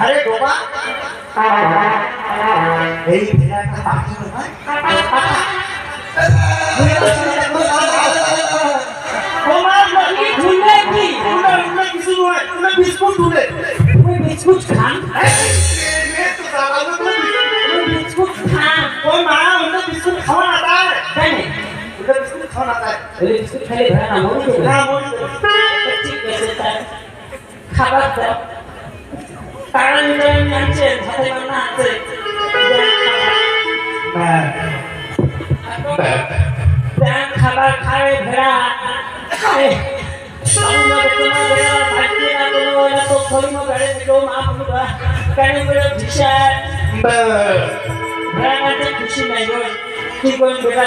আরে বাবা এই ভেলাটা পাখি নয়। তোমার খান? বিস্কুট খান? ও মা ওটা বিস্কুট খাওয়া খাবার কারণ জয় কাছে ভালো না আছে। ব্যাংক খাবার খায় ভেড়া। খুশি নাই কি করে বেড়া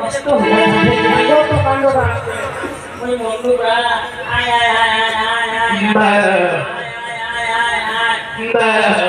কষ্ট হয়ে কাণ্ড আয় আয় আয়। Mbak Mbak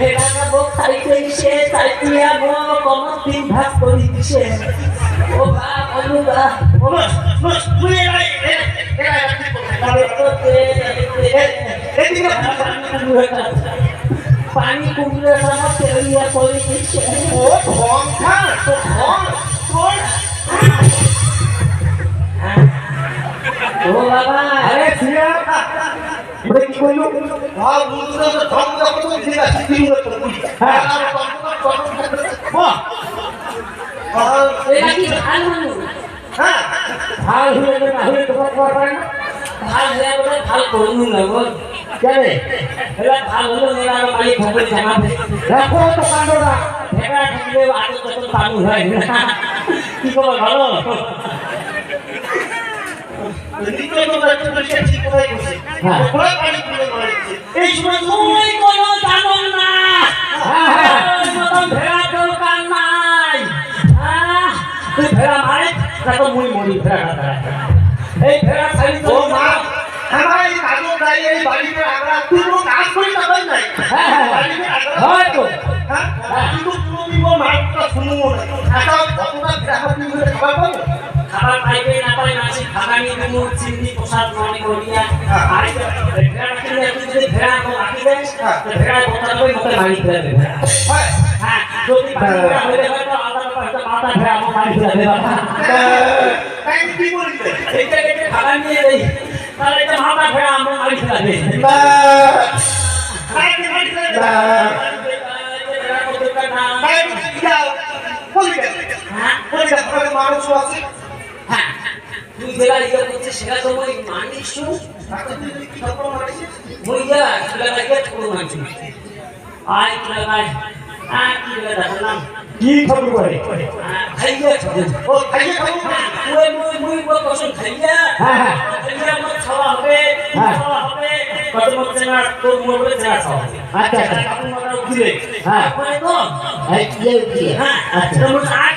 হে ভোগ খাইতে সে চাইতিয়া ভোগ কমন দিন ভাগ করি দিছে। ও বাপ অনুবা ও বাস বাস তুই এলাই এলাই পানি কুমিরের বাবা করল আর বুঝতে ধর্ম করতে ঠিক আছে ঠিক আছে হ্যাঁ। বাহ আর এটা কি দ্বিতীয় হ্যাঁ। এই সময় তুমি কোনো জানো না হ্যাঁ, হ্যাঁ। ভেড়া দরকার নাই। তুই ভেড়া মারে তাকে মুই মরি ভেড়া এই ভেড়া সাইজ তো না আমার এই তুই কোনো হ্যাঁ শুনব না। একটা ঘটনা ভেড়া হাত নিয়ে পাবো খাবার পাইবে না পাই মাছি খাবার নিয়ে তুমি চিন্তি প্রসাদ গ্রহণ করিয়া আর ভেড়া রাখলে আপনি যদি ভেড়া কো মানুষ আছে। বেলা ইয়া করতে সেটা তো ওই মানুষু ওইয়া বেলা ইয়া করব মানুষ আয় লাগায় আয় কি বেলা দেখলাম কি ঠকু করে খাইয়া ও খাইয়া ওই হ্যাঁ, মুই মুই বড় পছন্দ খাইয়া হ্যাঁ, হ্যাঁ। খাইয়া মত খাওয়া হবে হ্যাঁ। খাওয়া হবে। কত মত চেনা তোর মরবে চেনা খাওয়া আচ্ছা আচ্ছা। কাপড় মারা উঠিলে হ্যাঁ ওই তো? এই কি হ্যাঁ। আচ্ছা। মত আট